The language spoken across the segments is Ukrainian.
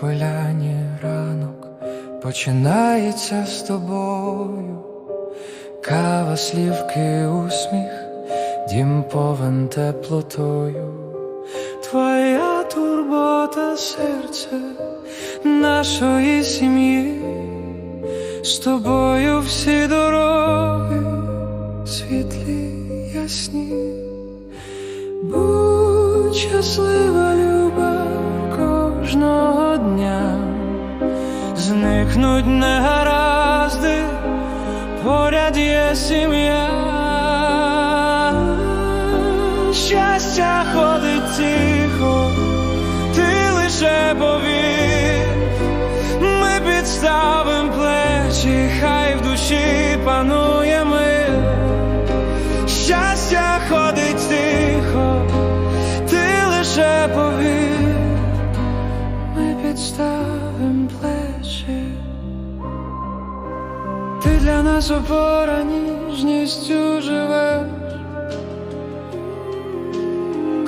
поляні ранок починається з тобою, кава, слівки, усміх, дім повен теплотою, твоя турбота, серце нашої сім'ї, з тобою всі дороги світлі, ясні. Будь щаслива, люба кожного дня, зникнуть негаразди, поряд є сім'я, щастя ходить тихо, ти лише повір, ми підставим плечі, хай в душі панує мир. Щастя ходить тихо, ти лише повір, ми плечі, ти для нас опора ніжністю живеш,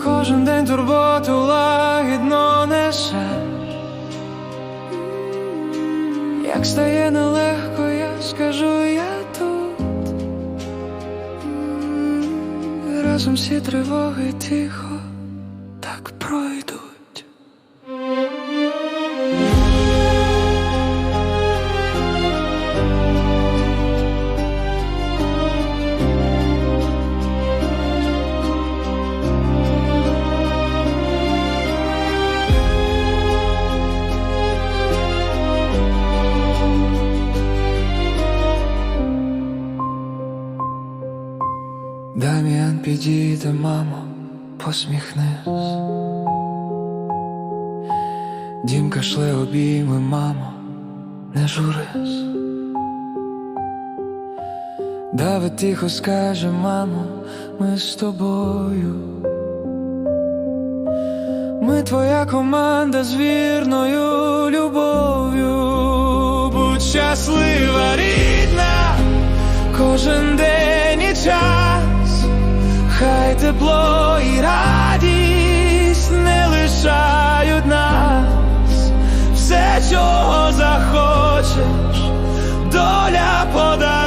кожен день турботу лагідно несеш, як стає нелегко, я скажу, я тут. Разом всі тривоги тихо Дам'ян підійде, мамо, посміхнись. Дімка шле обійми, мамо, не журись. Давид тихо скаже, мамо, ми з тобою. Ми твоя команда з вірною любов'ю. Будь щаслива, рідна, кожен день тепло і радість не лишають нас, все, чого захочеш, доля подає.